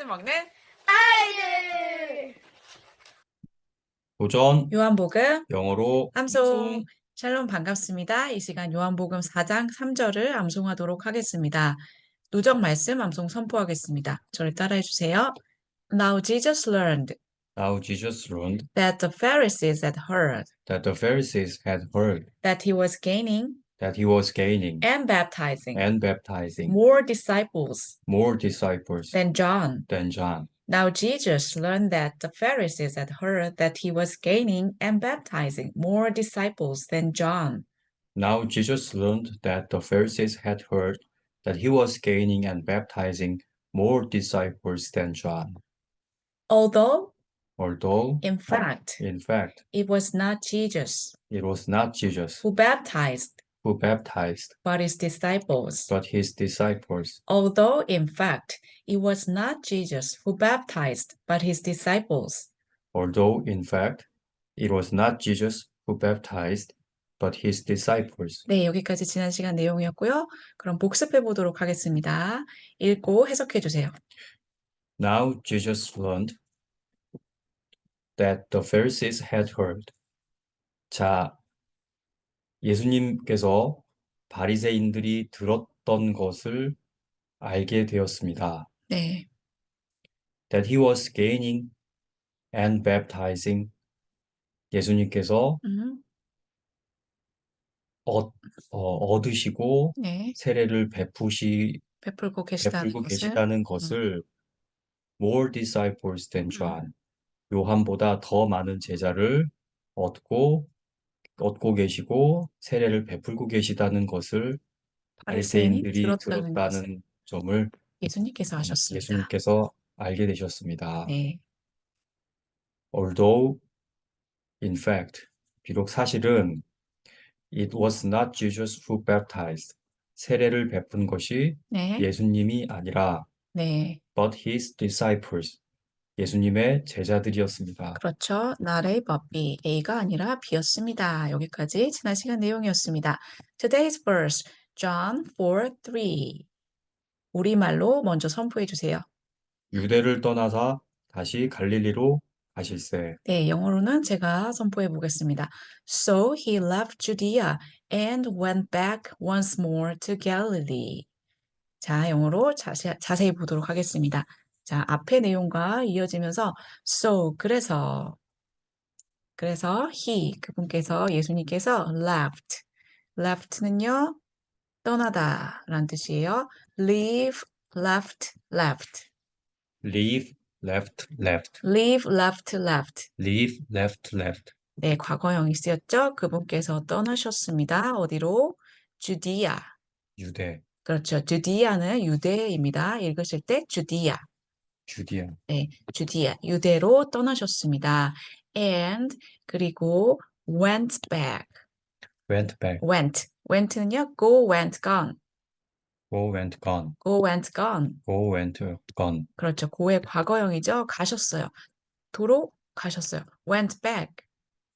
말씀 먹는 아이들 도전 요한복음 영어로 암송 샬롬 반갑습니다. 이 시간 요한복음 4장 3절을 암송하도록 하겠습니다. 누적 말씀 암송 선포하겠습니다. 저를 따라해 주세요. Now Jesus learned Now Jesus learned that the Pharisees had heard that the Pharisees had heard that he was gaining that he was gaining and baptizing and baptizing more disciples more disciples than John. than John. Now Jesus learned that the Pharisees had heard that he was gaining and baptizing more disciples than John. Now Jesus learned that the Pharisees had heard that he was gaining and baptizing more disciples than John. Although, Although, in fact, in fact, it was not Jesus it was not Jesus who baptized, who baptized, but his disciples. but his disciples. Although, in fact, it was not Jesus who baptized, but his disciples. Although, in fact, it was not Jesus who baptized, but his disciples. 네, 여기까지 지난 시간 내용이었고요. 그럼 복습해 보도록 하겠습니다. 읽고 해석해 주세요. Now Jesus learned that the Pharisees had heard. 자, 예수님께서 바리새인들이 들었던 것을 알게 되었습니다. 네, That he was gaining and baptizing. 예수님께서 음, 얻, 어, 얻으시고 네, 세례를 베푸시, 베풀고 계시다는 베풀고 것을 계시다는 것을 more disciples than John. 요한보다 더 많은 제자를 얻고 얻고 계시고 세례를 베풀고 계시다는 것을 바리새인이 바리새인들이 들었다는 것을 들었다는 점을 예수님께서 하셨습니다. 예수님께서 알게 되셨습니다. 네, Although, in fact, 비록 사실은 it was not Jesus who baptized. 세례를 베푼 것이 네, 예수님이 아니라 네. but his disciples. 예수님의 제자들이었습니다. 그렇죠. 나의 법이 A가 아니라 B였습니다. 여기까지 지난 시간 내용이었습니다. Today's verse, John 4:3. 우리말로 먼저 선포해 주세요. 유대를 떠나사 다시 갈릴리로 가실세. 네, 영어로는 제가 선포해 보겠습니다. So he left Judea and went back once more to Galilee. 자, 영어로 자세, 자세히 보도록 하겠습니다. 자, 앞의 내용과 이어지면서 so 그래서 그래서 he 그분께서 예수님께서 left left는요 떠나다 라는 뜻이에요. leave left left leave, left, left. leave left left leave, left, left. 네, 과거형이 쓰였죠. 그분께서 떠나셨습니다. 어디로? 주디아. 유대, 그렇죠. 주디아는 유대입니다. 읽으실 때 주디아. 주디아. 네, 주디아. 유대로 떠나셨습니다. and 그리고 went back. went back. went. went는요. go went gone. go went gone. go went gone. go went gone. 그렇죠. 고의 과거형이죠. 가셨어요. 도로 가셨어요. went back.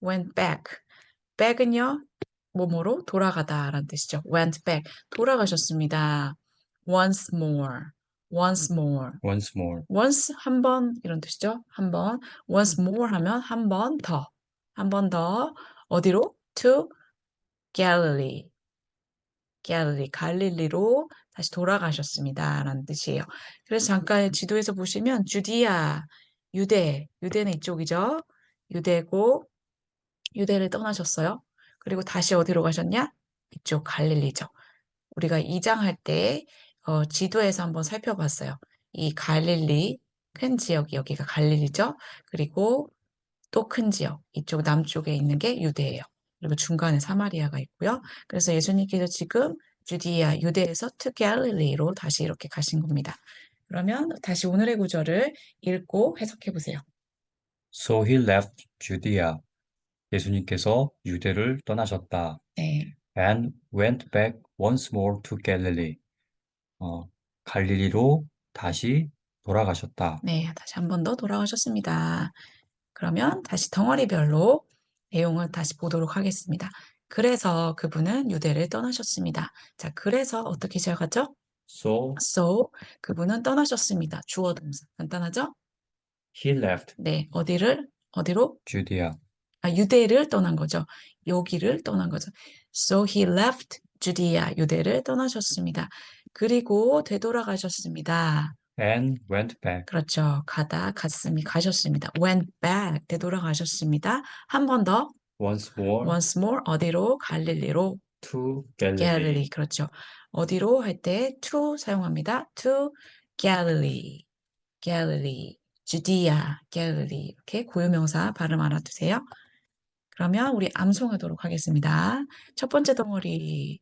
went back. back은요. 뭐뭐로 돌아가다라는 뜻이죠. went back. 돌아가셨습니다. once more. Once more. once more. once 한 번 이런 뜻이죠. 한 번. once more 하면 한 번 더. 한 번 더. 어디로? to Galilee. Galilee. 갈릴리로 다시 돌아가셨습니다. 라는 뜻이에요. 그래서 잠깐 지도에서 보시면 주디아, 유대, 유대는 이쪽이죠. 유대고 유대를 떠나셨어요. 그리고 다시 어디로 가셨냐? 이쪽 갈릴리죠. 우리가 2장 할 때 어, 지도에서 한번 살펴봤어요. 이 갈릴리 큰 지역이 여기가 갈릴리죠. 그리고 또 큰 지역 이쪽 남쪽에 있는 게 유대예요. 그리고 중간에 사마리아가 있고요. 그래서 예수님께서 지금 주디아 유대에서 to 갈릴리로 다시 이렇게 가신 겁니다. 그러면 다시 오늘의 구절을 읽고 해석해 보세요. So he left Judea. 예수님께서 유대를 떠나셨다. 네, and went back once more to Galilee. 어, 갈릴리로 다시 돌아가셨다. 네, 다시 한 번 더 돌아가셨습니다. 그러면 다시 덩어리별로 내용을 다시 보도록 하겠습니다. 그래서 그분은 유대를 떠나셨습니다. 자, 그래서 어떻게 시작하죠? So So 그분은 떠나셨습니다. 주어 동사. 간단하죠? he left 네, 어디를 어디로? Judea. 아, 유대를 떠난 거죠. 여기를 떠난 거죠. So he left Judea. 유대를 떠나셨습니다. 그리고 되돌아가셨습니다. and went back 그렇죠. 가다 갔음이 가셨습니다. Went back. 되돌아가셨습니다. 한 번 더. once more Once more 어디로? 갈릴리로. to Galilee. Galilee. 그렇죠. 어디로 할 때 to 사용합니다. To Galilee. Galilee. Judea. Galilee. 이렇게 고유명사 발음 알아두세요. 그러면 우리 암송하도록 하겠습니다. 첫 번째 덩어리.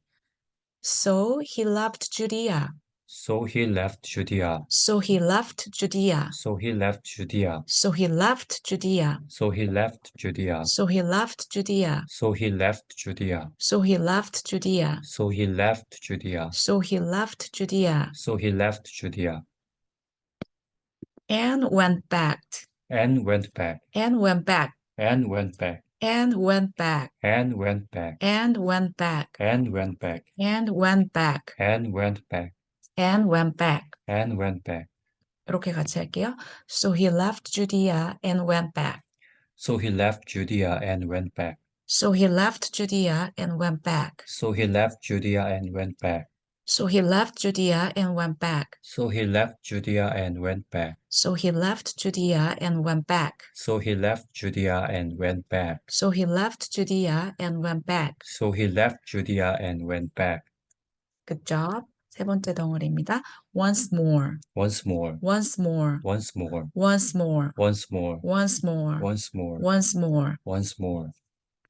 So he left Judea. So he left Judea. So he left Judea. So he left Judea. So he left Judea. So he left Judea. So he left Judea. So he left Judea. So he left Judea. So he left Judea. So he left Judea So he left Judea and went back and went back and went back and went back and went back and went back and went back and went back and went back and went back and went back. and went back. 이렇게 같이 할게요. So he left Judea and went back. So he left Judea and went back. So he left Judea and went back. So he left Judea and went back. So he left Judea and went back. So he left Judea and went back. So he left Judea and went back. So he left Judea and went back. So he left Judea and went back. So he left Judea and went back. Good job. 세 번째 덩어리입니다. Once more, Once more, once more, once more, once more, once more, once more, once more, once more. once more.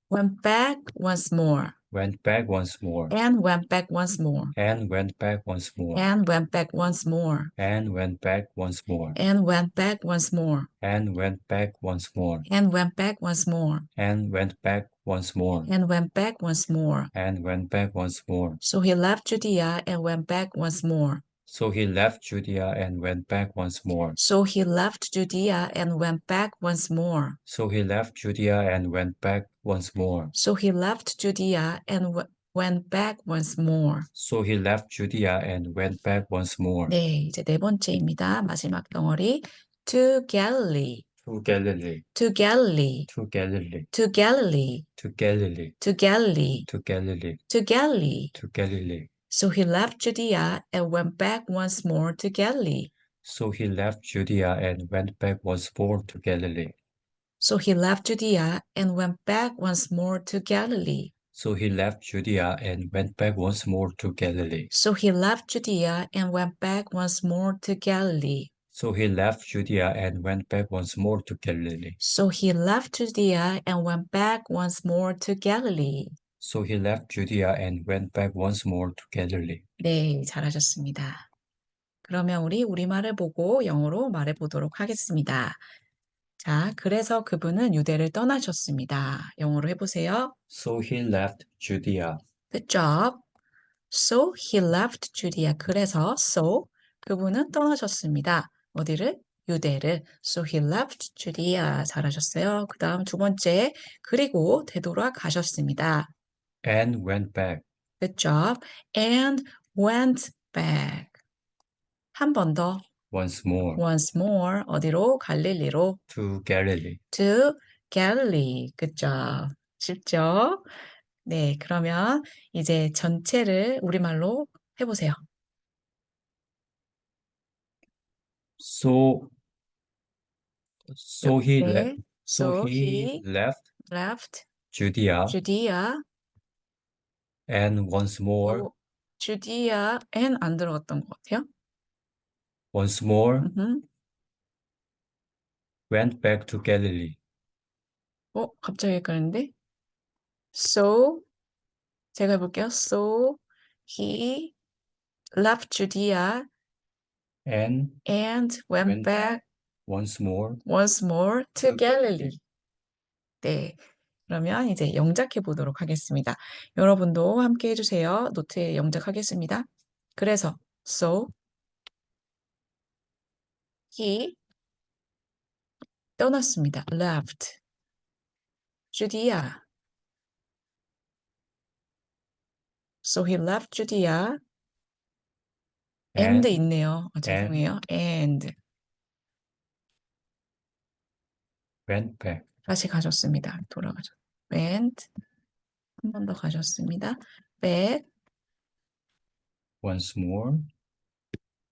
Went back once more, Went back once more. and went back once more, And went back once more. and went back once more, And went back once more. and went back once more, And went back once more. and went back once more, And went back once more. and went back once more. And went back once more. So he left Judea and went back once more. So he left Judea and went back once more. So he left Judea and went back once more. So he left Judea and went back once more. So he left Judea and w- went back once more. So he left Judea and went back once more 네, 이제 네 번째입니다. 마지막 덩어리. To Galilee, to Galilee, to Galilee, to Galilee, to Galilee, to Galilee, to Galilee, to Galilee, to Galilee. to Galilee. So he left Judea and went back once more to Galilee. So he left Judea and went back once more to Galilee. So he left Judea and went back once more to Galilee. So he left Judea and went back once more to Galilee. So he left Judea and went back once more to Galilee. So he left Judea and went back once more to Galilee. So he left Judea and went back once more to Galilee. So he left Judea and went back once more to Galilee. 네, 잘하셨습니다. 그러면 우리 우리말을 보고 영어로 말해 보도록 하겠습니다. 자, 그래서 그분은 유대를 떠나셨습니다. 영어로 해보세요. So he left Judea. Good job. So he left Judea. 그래서 so 그분은 떠나셨습니다. 어디를? 유대를. So he left Judea. 잘하셨어요. 그 다음 두 번째. 그리고 되돌아 가셨습니다. And went back. Good job. And went back. 한 번 더. once more Once more. 어디로? 갈릴리로. to Galilee. To Galilee. Good job. 쉽죠? 네, 그러면 이제 전체를 우리말로 해보세요. So, so he 네. left. So he left left Judea Judea. and once more, 어, Judea and 안 들어갔던 것 같아요. once more 음흠. went back to Galilee. 어, 갑자기 헷갈리는데? So, 제가 해볼게요. So, he left Judea and and went Went back once more once more to to Galilee. 네. 그러면 이제 영작해 보도록 하겠습니다. 여러분도 함께 해주세요. 노트에 영작하겠습니다. 그래서, so, he 떠났습니다. left Judea. So he left Judea and and 있네요. 아, 죄송해요. and went back. 다시 가셨습니다. 돌아가죠. Went 한 번 더 가셨습니다. back once more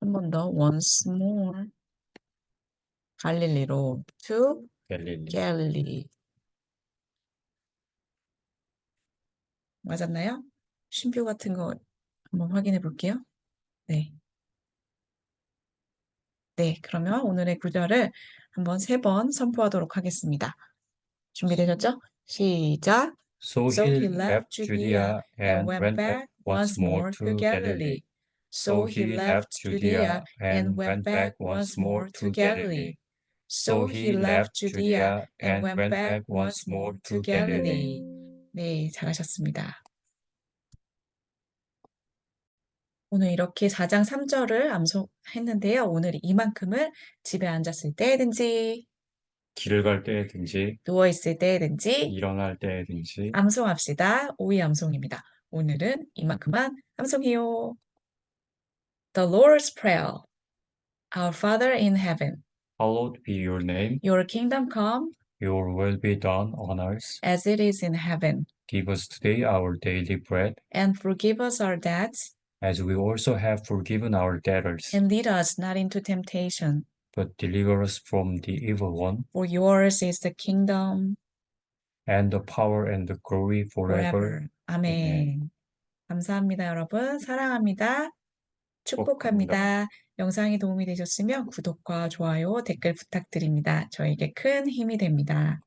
한 번 더 once more 갈릴리로 to Galilee. Galilee 맞았나요? 쉼표 같은 거 한번 확인해 볼게요. 네. 네, 그러면 오늘의 구절을 한번 세 번 선포하도록 하겠습니다. 준비되셨죠? 시작. So So he left Judea and went back once more to Galilee. So he left Judea and went back once more to Galilee. So he left Judea and went back once more to Galilee. 네, 잘하셨습니다. 오늘 이렇게 4장 3절을 암송했는데요. 오늘 이만큼을 집에 앉았을 때든지 길을 갈 때든지 누워 있을 때든지 일어날 때든지 암송합시다. 오이 암송입니다. 오늘은 이만큼만 암송해요. The Lord's Prayer. Our Father in heaven, Hallowed be your name. your kingdom come Your will be done on earth. as it is in heaven, Give us today our daily bread, and forgive us our debts, as we also have forgiven our debtors. and lead us not into temptation, But deliver us from the evil one, for yours is the kingdom and the power and the glory forever. forever. 아멘. 감사합니다, 여러분. 사랑합니다. 축복합니다. 영상이 도움이 되셨으면 구독과 좋아요, 댓글 부탁드립니다. 저에게 큰 힘이 됩니다.